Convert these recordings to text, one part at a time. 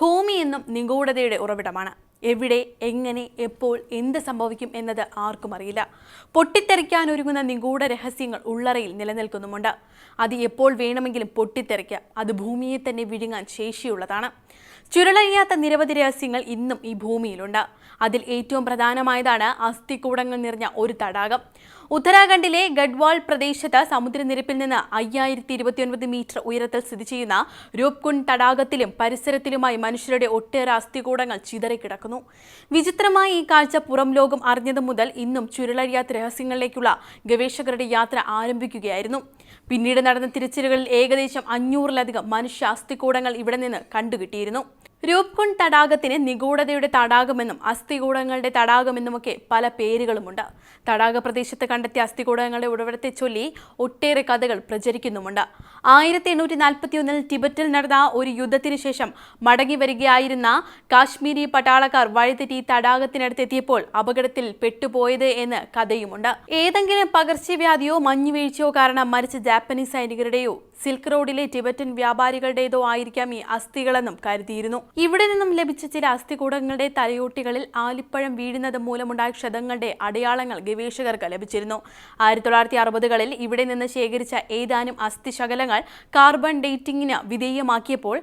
ഭൂമി എന്നും നിഗൂഢതയുടെ ഉറവിടമാണ്. എവിടെ എങ്ങനെ എപ്പോൾ എന്ത് സംഭവിക്കും എന്നത് ആർക്കും അറിയില്ല. പൊട്ടിത്തെറിക്കാനൊരുങ്ങുന്ന നിഗൂഢ രഹസ്യങ്ങൾ ഉള്ളറയിൽ നിലനിൽക്കുന്നുമുണ്ട്. അത് എപ്പോൾ വേണമെങ്കിലും പൊട്ടിത്തെറിക്കുക അത് ഭൂമിയെ തന്നെ വിഴുങ്ങാൻ ശേഷിയുള്ളതാണ്. ചുരുളഴിയാത്ത നിരവധി രഹസ്യങ്ങൾ ഇന്നും ഈ ഭൂമിയിലുണ്ട്. അതിൽ ഏറ്റവും പ്രധാനമായതാണ് അസ്ഥികൂടങ്ങൾ നിറഞ്ഞ ഒരു തടാകം. ഉത്തരാഖണ്ഡിലെ ഗഡ്വാൾ പ്രദേശത്ത് സമുദ്രനിരപ്പിൽ നിന്ന് അയ്യായിരത്തി ഇരുപത്തിയൊൻപത് മീറ്റർ ഉയരത്തിൽ സ്ഥിതി ചെയ്യുന്ന രൂപ്കുണ്ട് തടാകത്തിലും പരിസരത്തിലുമായി മനുഷ്യരുടെ ഒട്ടേറെ അസ്ഥികൂടങ്ങൾ ചിതറിക്കിടക്കുന്നു. വിചിത്രമായ ഈ കാഴ്ച പുറം ലോകം അറിഞ്ഞതു മുതൽ ഇന്നും ചുരുളഴിയാത്ത രഹസ്യങ്ങളിലേക്കുള്ള ഗവേഷകരുടെ യാത്ര ആരംഭിക്കുകയായിരുന്നു. പിന്നീട് നടന്ന തിരച്ചിലുകളിൽ ഏകദേശം അഞ്ഞൂറിലധികം മനുഷ്യ അസ്ഥികൂടങ്ങൾ ഇവിടെ നിന്ന് കണ്ടുകിട്ടിയിരുന്നു. രൂപ്കുണ്ട് തടാകത്തിന് നിഗൂഢതയുടെ തടാകമെന്നും അസ്ഥികൂടങ്ങളുടെ തടാകമെന്നുമൊക്കെ പല പേരുകളുമുണ്ട്. തടാക പ്രദേശത്ത് കണ്ടെത്തിയ അസ്ഥികൂടങ്ങളുടെ ഉറവിടത്തെ ചൊല്ലി ഒട്ടേറെ കഥകൾ പ്രചരിക്കുന്നുമുണ്ട്. ആയിരത്തി എണ്ണൂറ്റി ടിബറ്റിൽ നടന്ന ഒരു യുദ്ധത്തിന് ശേഷം മടങ്ങി വരികയായിരുന്ന കാശ്മീരി പട്ടാളക്കാർ വഴിതെറ്റി തടാകത്തിനടുത്തെത്തിയപ്പോൾ അപകടത്തിൽ പെട്ടുപോയത് എന്ന് കഥയുമുണ്ട്. ഏതെങ്കിലും പകർച്ചവ്യാധിയോ മഞ്ഞുവീഴ്ചയോ കാരണം മരിച്ച ജാപ്പനീസ് സൈനികരുടെയോ സിൽക്ക് റോഡിലെ ടിബറ്റൻ വ്യാപാരികളുടേതോ ആയിരിക്കാം ഈ അസ്ഥികളെന്നും കരുതിയിരുന്നു. ഇവിടെ നിന്നും ലഭിച്ച ചില അസ്ഥികൂടങ്ങളുടെ തലയോട്ടികളിൽ ആലിപ്പഴം വീഴുന്നത് മൂലമുണ്ടായ ക്ഷതങ്ങളുടെ അടയാളങ്ങൾ ഗവേഷകർക്ക് ലഭിച്ചിരുന്നു. ആയിരത്തി തൊള്ളായിരത്തി അറുപതുകളിൽ ഇവിടെ നിന്ന് ശേഖരിച്ച ഏതാനും അസ്ഥിശകലങ്ങൾ കാർബൺ ഡേറ്റിംഗിന് വിധേയമാക്കിയപ്പോൾ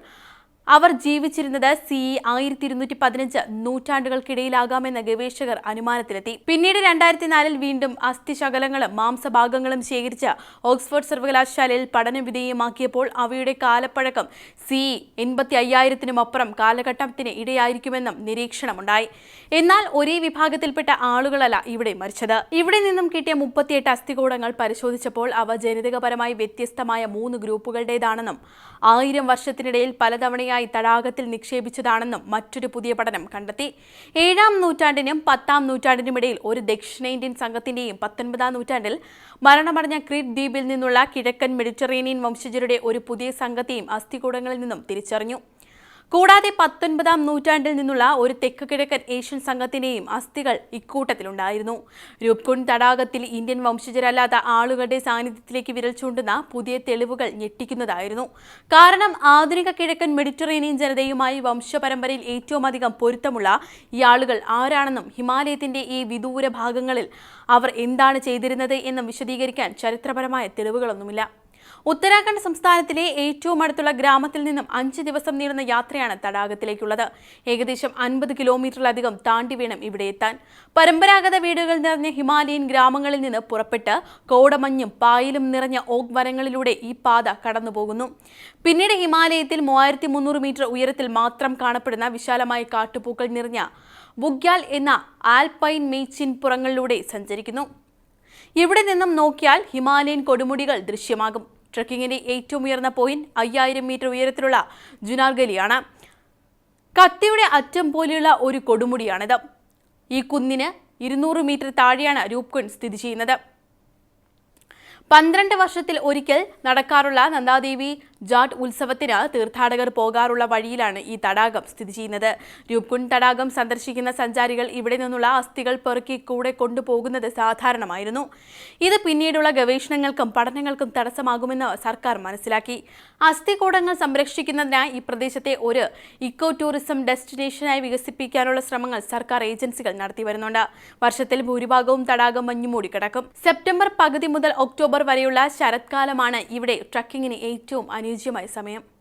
അവർ ജീവിച്ചിരുന്നത് സി ആയിരത്തി ഇരുന്നൂറ്റി പതിനഞ്ച് നൂറ്റാണ്ടുകൾക്കിടയിലാകാമെന്ന ഗവേഷകർ അനുമാനത്തിലെത്തി. പിന്നീട് രണ്ടായിരത്തി നാലിൽ വീണ്ടും അസ്ഥിശകലങ്ങളും മാംസഭാഗങ്ങളും ശേഖരിച്ച് ഓക്സ്ഫോർഡ് സർവകലാശാലയിൽ പഠന വിധേയമാക്കിയപ്പോൾ അവയുടെ കാലപ്പഴക്കം സി എൺപത്തി അയ്യായിരത്തിനും അപ്പുറം കാലഘട്ടത്തിന് ഇടയായിരിക്കുമെന്നും നിരീക്ഷണമുണ്ടായി. എന്നാൽ ഒരേ വിഭാഗത്തിൽപ്പെട്ട ആളുകളല്ല ഇവിടെ മരിച്ചത്. ഇവിടെ നിന്നും കിട്ടിയ മുപ്പത്തിയെട്ട് അസ്ഥികൂടങ്ങൾ പരിശോധിച്ചപ്പോൾ അവ ജനിതകപരമായി വ്യത്യസ്തമായ മൂന്ന് ഗ്രൂപ്പുകളുടേതാണെന്നും ആയിരം വർഷത്തിനിടയിൽ പലതവണയായി തടാകത്തിൽ നിക്ഷേപിച്ചതാണെന്നും മറ്റൊരു പുതിയ പഠനം കണ്ടെത്തി. ഏഴാം നൂറ്റാണ്ടിനും പത്താം നൂറ്റാണ്ടിനുമിടയിൽ ഒരു ദക്ഷിണേന്ത്യൻ സംഘത്തിന്റെയും പത്തൊൻപതാം നൂറ്റാണ്ടിൽ മരണമടഞ്ഞ ക്രീറ്റ് ദ്വീപിൽ നിന്നുള്ള കിഴക്കൻ മെഡിറ്ററേനിയൻ വംശജരുടെ ഒരു പുതിയ സംഘത്തെയും അസ്ഥികൂടങ്ങളിൽ നിന്നും തിരിച്ചറിഞ്ഞു. കൂടാതെ പത്തൊൻപതാം നൂറ്റാണ്ടിൽ നിന്നുള്ള ഒരു തെക്ക് കിഴക്കൻ ഏഷ്യൻ സംഘത്തിന്റെയും അസ്ഥികൾ ഇക്കൂട്ടത്തിലുണ്ടായിരുന്നു. രൂപ്കുണ്ട് തടാകത്തിൽ ഇന്ത്യൻ വംശജരല്ലാത്ത ആളുകളുടെ സാന്നിധ്യത്തിലേക്ക് വിരൽ ചൂണ്ടുന്ന പുതിയ തെളിവുകൾ ഞെട്ടിക്കുന്നതായിരുന്നു. കാരണം ആധുനിക കിഴക്കൻ മെഡിറ്ററേനിയൻ ജനതയുമായി വംശപരമ്പരയിൽ ഏറ്റവും അധികം പൊരുത്തമുള്ള ഈ ആളുകൾ ആരാണെന്നും ഹിമാലയത്തിന്റെ ഈ വിദൂര ഭാഗങ്ങളിൽ അവർ എന്താണ് ചെയ്തിരുന്നത് എന്നും വിശദീകരിക്കാൻ ചരിത്രപരമായ തെളിവുകളൊന്നുമില്ല. ഉത്തരാഖണ്ഡ് സംസ്ഥാനത്തിലെ ഏറ്റവും അടുത്തുള്ള ഗ്രാമത്തിൽ നിന്നും അഞ്ച് ദിവസം നീളുന്ന യാത്രയാണ് തടാകത്തിലേക്കുള്ളത്. ഏകദേശം അൻപത് കിലോമീറ്ററിലധികം താണ്ടി വേണം ഇവിടെ എത്താൻ. പരമ്പരാഗത വീടുകൾ നിറഞ്ഞ ഹിമാലയൻ ഗ്രാമങ്ങളിൽ നിന്ന് പുറപ്പെട്ട് കോടമഞ്ഞും പായലും നിറഞ്ഞ ഓക് വനങ്ങളിലൂടെ ഈ പാത കടന്നുപോകുന്നു. പിന്നീട് ഹിമാലയത്തിൽ മൂവായിരത്തി മുന്നൂറ് മീറ്റർ ഉയരത്തിൽ മാത്രം കാണപ്പെടുന്ന വിശാലമായ കാട്ടുപൂക്കൾ നിറഞ്ഞ ബുഗ്യാൽ എന്ന ആൽപൈൻ മേച്ചിൻ പുറങ്ങളിലൂടെ സഞ്ചരിക്കുന്നു. ഇവിടെ നിന്നും നോക്കിയാൽ ഹിമാലയൻ കൊടുമുടികൾ ദൃശ്യമാകും. ട്രക്കിങ്ങിന്റെ ഏറ്റവും ഉയർന്ന പോയിന്റ് അയ്യായിരം മീറ്റർ ഉയരത്തിലുള്ള ജുനാർഗലിയാണ്. കത്തിയുടെ അറ്റം പോലെയുള്ള ഒരു കൊടുമുടിയാണിത്. ഈ കുന്നിന് ഇരുന്നൂറ് മീറ്റർ താഴെയാണ് രൂപ്കുണ്ട് സ്ഥിതി ചെയ്യുന്നത്. പന്ത്രണ്ട് വർഷത്തിൽ ഒരിക്കൽ നടക്കാറുള്ള നന്ദാദേവി ജാട്ട് ഉത്സവത്തിന് തീർത്ഥാടകർ പോകാറുള്ള വഴിയിലാണ് ഈ തടാകം സ്ഥിതി ചെയ്യുന്നത്. രൂപ്കുണ്ട് തടാകം സന്ദർശിക്കുന്ന സഞ്ചാരികൾ ഇവിടെ നിന്നുള്ള അസ്ഥികൾ പെറുക്കി കൂടെ കൊണ്ടുപോകുന്നത് സാധാരണമായിരുന്നു. ഇത് പിന്നീടുള്ള ഗവേഷണങ്ങൾക്കും പഠനങ്ങൾക്കും തടസ്സമാകുമെന്ന് സർക്കാർ മനസ്സിലാക്കി. അസ്ഥികൂടങ്ങൾ സംരക്ഷിക്കുന്നതിനായി ഈ പ്രദേശത്തെ ഒരു ഇക്കോ ടൂറിസം ഡെസ്റ്റിനേഷനായി വികസിപ്പിക്കാനുള്ള ശ്രമങ്ങൾ സർക്കാർ ഏജൻസികൾ നടത്തി വരുന്നുണ്ട്. വർഷത്തിൽ ഭൂരിഭാഗവും തടാകം മഞ്ഞുമൂടി കിടക്കും. സെപ്റ്റംബർ പകുതി മുതൽ ഒക്ടോബർ വരെയുള്ള ശരത്കാലമാണ് ഇവിടെ ട്രക്കിങ്ങിന് ഏറ്റവും അനുയോജ്യമായ സമയം.